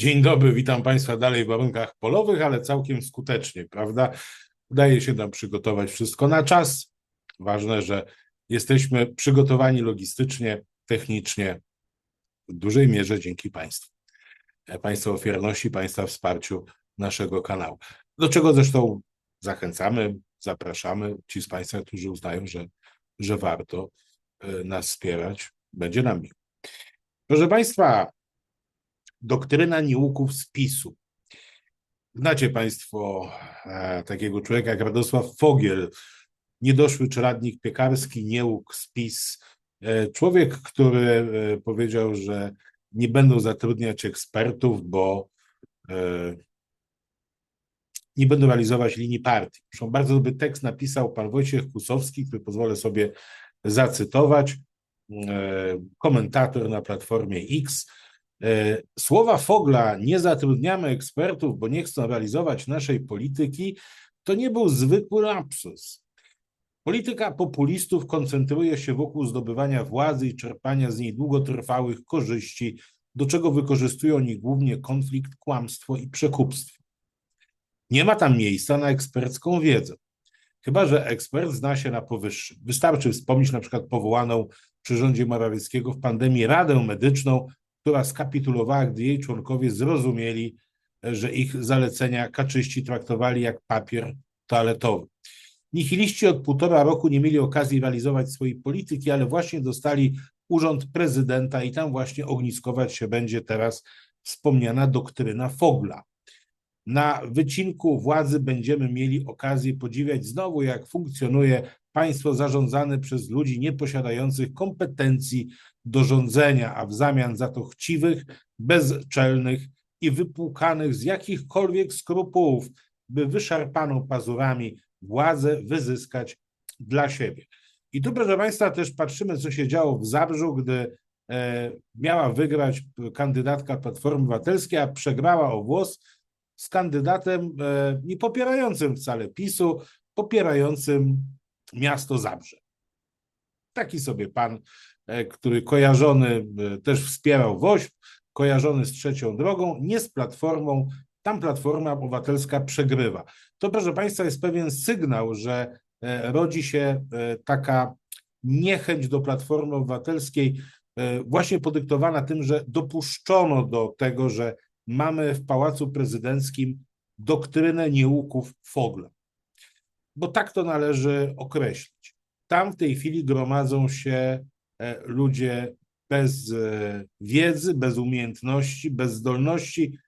Dzień dobry, witam Państwa dalej w warunkach polowych, ale całkiem skutecznie, prawda? Udaje się nam przygotować wszystko na czas. Ważne, że jesteśmy przygotowani logistycznie, technicznie, w dużej mierze dzięki Państwu. Państwa ofiarności, Państwa wsparciu naszego kanału. Do czego zresztą zachęcamy, zapraszamy. Ci z Państwa, którzy uznają, że, że warto e, nas wspierać, będzie nam miło. Proszę Państwa, doktryna nieuków z PiSu. Znacie Państwo e, takiego człowieka jak Radosław Fogiel, niedoszły czeladnik piekarski, nieuk z PiS. E, człowiek, który e, powiedział, że nie będą zatrudniać ekspertów, bo nie będą realizować linii partii. Zresztą bardzo dobry tekst napisał pan Wojciech Kusowski, który pozwolę sobie zacytować, komentator na Platformie X. E, słowa Fogla, nie zatrudniamy ekspertów, bo nie chcą realizować naszej polityki, to nie był zwykły lapsus. Polityka populistów koncentruje się wokół zdobywania władzy i czerpania z niej długotrwałych korzyści, do czego wykorzystują oni głównie konflikt, kłamstwo i przekupstwo. Nie ma tam miejsca na ekspercką wiedzę. Chyba, że ekspert zna się na powyższym. Wystarczy wspomnieć na przykład powołaną przy rządzie Morawieckiego w pandemii Radę Medyczną, która skapitulowała, gdy jej członkowie zrozumieli, że ich zalecenia kaczyści traktowali jak papier toaletowy. Nihiliści od półtora roku nie mieli okazji realizować swojej polityki, ale właśnie dostali urząd prezydenta i tam właśnie ogniskować się będzie teraz wspomniana doktryna Fogla. Na wycinku władzy będziemy mieli okazję podziwiać znowu, jak funkcjonuje państwo zarządzane przez ludzi nieposiadających kompetencji do rządzenia, a w zamian za to chciwych, bezczelnych i wypłukanych z jakichkolwiek skrupułów, by wyszarpaną pazurami władzę wyzyskać dla siebie. I tu, proszę Państwa, też patrzymy, co się działo w Zabrzu, gdy e, miała wygrać kandydatka Platformy Obywatelskiej, a przegrała o włos z kandydatem e, nie popierającym wcale PiSu, popierającym miasto Zabrze. Taki sobie pan, e, który kojarzony też wspierał WOŚP, kojarzony z trzecią drogą, nie z Platformą, tam Platforma Obywatelska przegrywa. To, proszę Państwa, jest pewien sygnał, że e, rodzi się e, taka niechęć do Platformy Obywatelskiej, e, właśnie podyktowana tym, że dopuszczono do tego, że mamy w Pałacu Prezydenckim doktrynę nieuków Fogla. Bo tak to należy określić. Tam w tej chwili gromadzą się ludzie bez wiedzy, bez umiejętności, bez zdolności,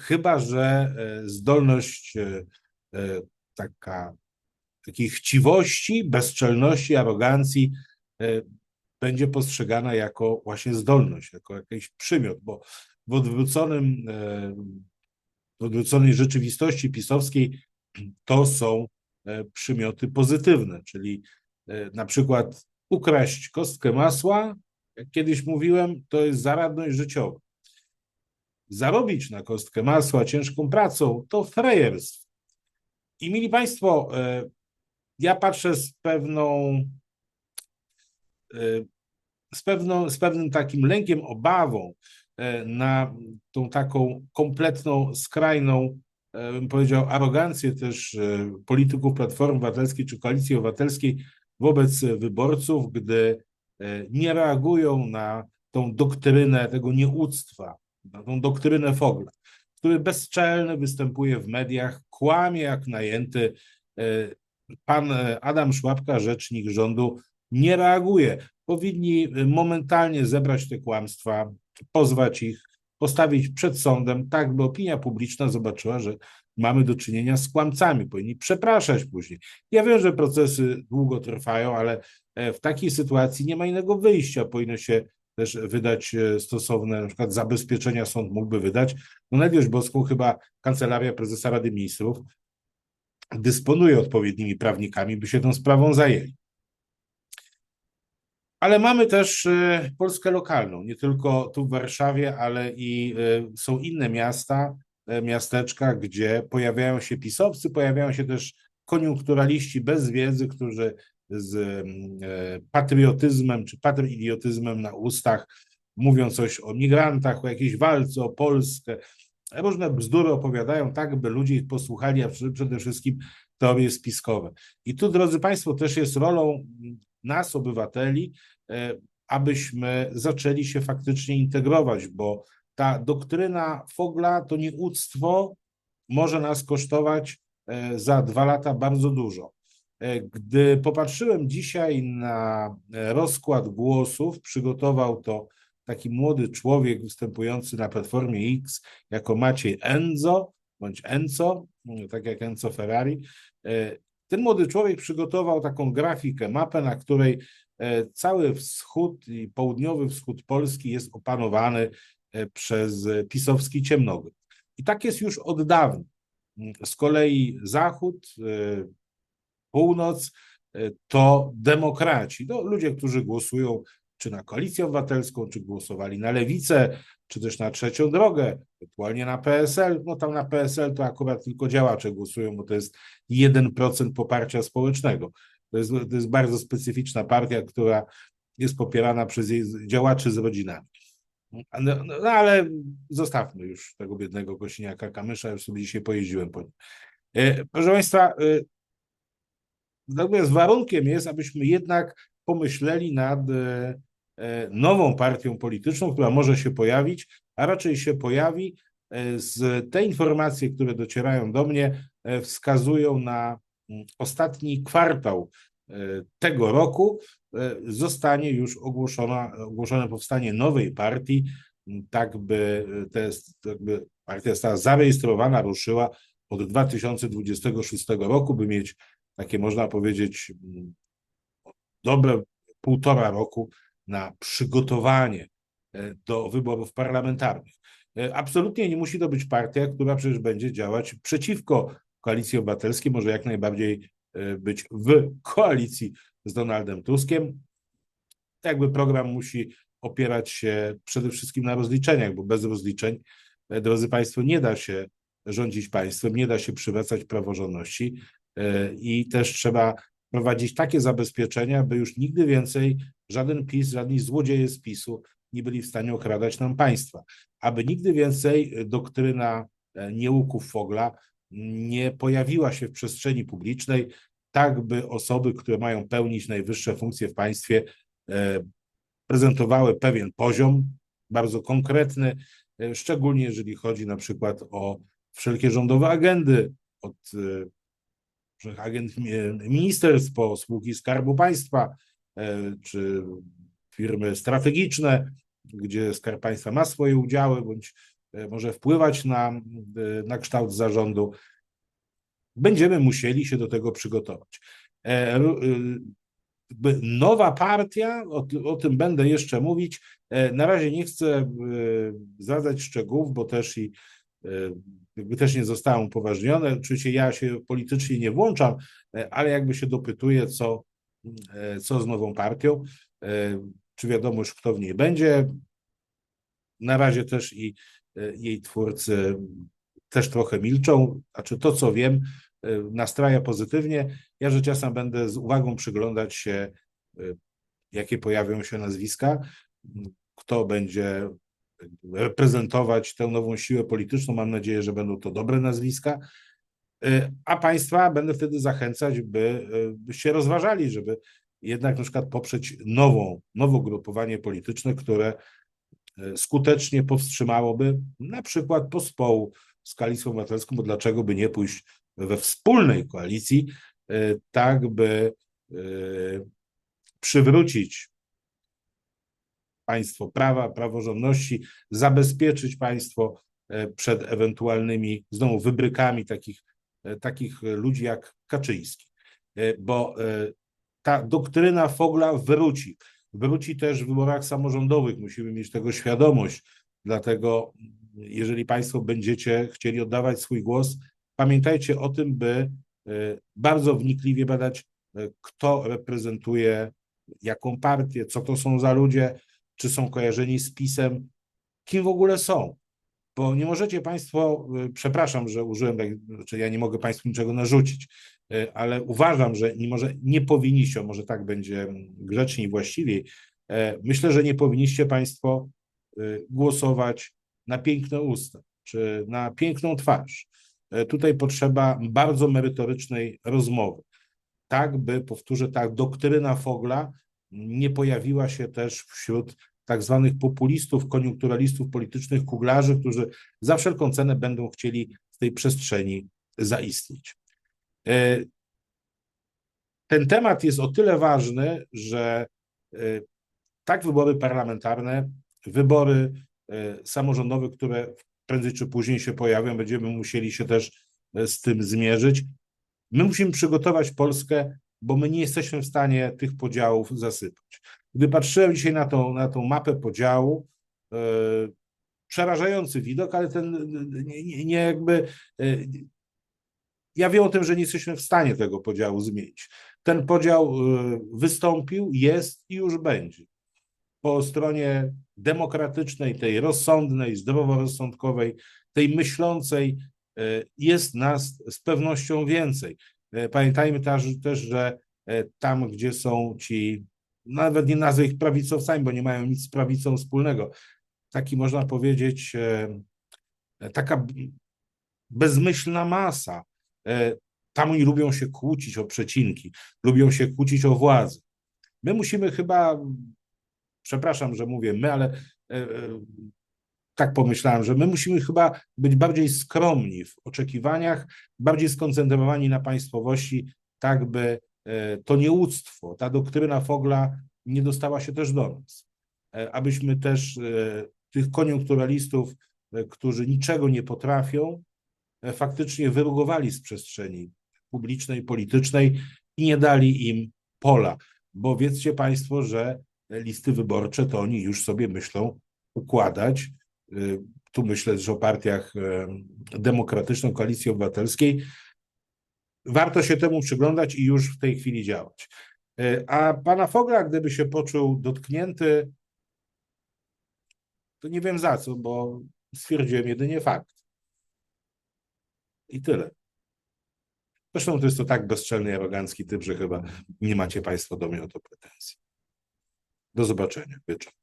chyba że e, zdolność e, e, taka, takiej chciwości, bezczelności, arogancji będzie postrzegana jako właśnie zdolność, jako jakiś przymiot, bo w odwróconym, w odwróconej rzeczywistości pisowskiej to są przymioty pozytywne, czyli na przykład ukraść kostkę masła, jak kiedyś mówiłem, to jest zaradność życiowa zarobić na kostkę masła ciężką pracą, to frejerstwo. I mili Państwo, e, ja patrzę z pewną, e, z, pewną, z pewnym takim lękiem, obawą e, na tą taką kompletną, skrajną, bym powiedział, arogancję też polityków Platformy Obywatelskiej czy Koalicji Obywatelskiej wobec wyborców, gdy nie reagują na tą doktrynę tego nieuctwa, na tą doktrynę Fogla, który bezczelny występuje w mediach, kłamie jak najęty. E, pan Adam Szłapka, rzecznik rządu, nie reaguje. Powinni momentalnie zebrać te kłamstwa, pozwać ich, postawić przed sądem, tak by opinia publiczna zobaczyła, że mamy do czynienia z kłamcami. Powinni przepraszać później. Ja wiem, że procesy długo trwają, ale e, w takiej sytuacji nie ma innego wyjścia. Powinno się też wydać e, stosowne na przykład zabezpieczenia sąd mógłby wydać. No na wieś boską chyba Kancelaria Prezesa Rady Ministrów dysponuje odpowiednimi prawnikami, by się tą sprawą zajęli. Ale mamy też e, Polskę lokalną, nie tylko tu w Warszawie, ale i e, są inne miasta, miasteczka, gdzie pojawiają się pisowcy, pojawiają się też koniunkturaliści bez wiedzy, którzy z e, patriotyzmem czy patriidiotyzmem na ustach mówią coś o migrantach, o jakiejś walce o Polskę. Różne bzdury opowiadają tak, by ludzie ich posłuchali, a przede wszystkim teorie spiskowe. I tu, drodzy Państwo, też jest rolą nas, obywateli, e, abyśmy zaczęli się faktycznie integrować, bo ta doktryna Fogla to nieuctwo może nas kosztować e, za dwa lata bardzo dużo. E, gdy popatrzyłem dzisiaj na rozkład głosów, przygotował to taki młody człowiek występujący na Platformie X jako Maciej Enzo, bądź Enzo, tak jak Enzo Ferrari. E, ten młody człowiek przygotował taką grafikę, mapę, na której cały wschód i południowy wschód Polski jest opanowany przez pisowski ciemnogród. I tak jest już od dawna. Z kolei Zachód, e, północ e, to demokraci, to ludzie, którzy głosują czy na koalicję obywatelską, czy głosowali na lewicę, czy też na trzecią drogę, ewentualnie na PSL. No tam na PSL to akurat tylko działacze głosują, bo to jest 1% poparcia społecznego. To jest, to jest bardzo specyficzna partia, która jest popierana przez jej działaczy z rodzinami. No, no, ale zostawmy już tego biednego Kosiniaka Kamysza, już sobie dzisiaj pojeździłem po nim. E, proszę Państwa, e, natomiast warunkiem jest, abyśmy jednak pomyśleli nad e, nową partią polityczną, która może się pojawić, a raczej się pojawi. Z te informacje, które docierają do mnie, wskazują na mm, ostatni kwartał tego roku, E, zostanie już ogłoszona, ogłoszone powstanie nowej partii, tak by, te, jakby partia została zarejestrowana, ruszyła od 2026 roku, by mieć takie, można powiedzieć, dobre półtora roku na przygotowanie e, do wyborów parlamentarnych. E, absolutnie nie musi to być partia, która przecież będzie działać przeciwko koalicji obywatelskiej, może jak najbardziej być w koalicji z Donaldem Tuskiem. Jakby program musi opierać się przede wszystkim na rozliczeniach, bo bez rozliczeń, e, drodzy Państwo, nie da się rządzić państwem, nie da się przywracać praworządności e, i też trzeba prowadzić takie zabezpieczenia, by już nigdy więcej żaden PiS, żadni złodzieje z PiSu nie byli w stanie okradać nam państwa. Aby nigdy więcej doktryna e, nieuków Fogla nie pojawiła się w przestrzeni publicznej, tak by osoby, które mają pełnić najwyższe funkcje w państwie, e, prezentowały pewien poziom, bardzo konkretny, e, szczególnie jeżeli chodzi na przykład o wszelkie rządowe agendy, od agent ministerstw po spółki Skarbu Państwa, czy firmy strategiczne, gdzie Skarb Państwa ma swoje udziały, bądź może wpływać na, na kształt zarządu będziemy musieli się do tego przygotować. E, nowa partia, o, o, tym będę jeszcze mówić. E, na razie nie chcę e, zdradzać szczegółów, bo też i jakby też nie zostałem upoważniony. Oczywiście ja się politycznie nie włączam, ale jakby się dopytuję, co, co z nową partią, czy wiadomo już kto w niej będzie. Na razie też i jej twórcy też trochę milczą, znaczy to, co wiem, nastraja pozytywnie. Ja rzecz jasna będę z uwagą przyglądać się, jakie pojawią się nazwiska, kto będzie reprezentować tę nową siłę polityczną. Mam nadzieję, że będą to dobre nazwiska. Y, a Państwa będę wtedy zachęcać, by, byście rozważali, żeby jednak na przykład poprzeć nową, nowe ugrupowanie polityczne, które skutecznie powstrzymałoby na przykład pospołu z koalicją obywatelską, bo dlaczego by nie pójść we wspólnej koalicji, tak by przywrócić państwo prawa, praworządności, zabezpieczyć państwo przed ewentualnymi znowu wybrykami takich, takich ludzi jak Kaczyński. Bo ta doktryna Fogla wróci. Wróci też w wyborach samorządowych, musimy mieć tego świadomość. Dlatego jeżeli Państwo będziecie chcieli oddawać swój głos, pamiętajcie o tym, by e, bardzo wnikliwie badać, e, kto reprezentuje jaką partię, co to są za ludzie, czy są kojarzeni z PiSem, kim w ogóle są. Bo nie możecie Państwo, e, przepraszam, że użyłem, znaczy ja nie mogę Państwu niczego narzucić, ale uważam, że nie, może nie powinniście, może tak będzie grzecznie i właściwiej, myślę, że nie powinniście Państwo y, głosować na piękne usta czy na piękną twarz. Y, Tutaj potrzeba bardzo merytorycznej rozmowy. Tak, by, powtórzę, ta doktryna Fogla nie pojawiła się też wśród tak zwanych populistów, koniunkturalistów politycznych, kuglarzy, którzy za wszelką cenę będą chcieli w tej przestrzeni zaistnieć. E, Ten temat jest o tyle ważny, że e, tak wybory parlamentarne, wybory e, samorządowe, które prędzej czy później się pojawią, będziemy musieli się też z tym zmierzyć. My musimy przygotować Polskę, bo my nie jesteśmy w stanie tych podziałów zasypać. Gdy patrzyłem dzisiaj na tą, na tą mapę podziału, e, przerażający widok, ale ten nie, nie, nie jakby. E, ja wiem o tym, że nie jesteśmy w stanie tego podziału zmienić. Ten podział e, wystąpił, jest i już będzie. Po stronie demokratycznej, tej rozsądnej, zdroworozsądkowej, tej myślącej, jest nas z pewnością więcej. Pamiętajmy też, też, że tam, gdzie są ci, nawet nie nazwę ich prawicowcami, bo nie mają nic z prawicą wspólnego, taki można powiedzieć, e, taka bezmyślna masa. E, Tam oni lubią się kłócić o przecinki, lubią się kłócić o władzę. My musimy chyba, przepraszam, że mówię my, ale e, tak pomyślałem, że my musimy chyba być bardziej skromni w oczekiwaniach, bardziej skoncentrowani na państwowości, tak by to nieuctwo, ta doktryna Fogla nie dostała się też do nas. E, Abyśmy też e, tych koniunkturalistów, e, którzy niczego nie potrafią, e, faktycznie wyrugowali z przestrzeni publicznej, politycznej i nie dali im pola. Bo wiedzcie Państwo, że listy wyborcze to oni już sobie myślą układać. Tu myślę też o partiach e, demokratycznej, koalicji obywatelskiej. Warto się temu przyglądać i już w tej chwili działać. E, A pana Fogla, gdyby się poczuł dotknięty, to nie wiem za co, bo stwierdziłem jedynie fakt. I tyle. Zresztą to jest to tak bezczelny arogancki typ, że chyba nie macie Państwo do mnie o to pretensji. Do zobaczenia wieczorem.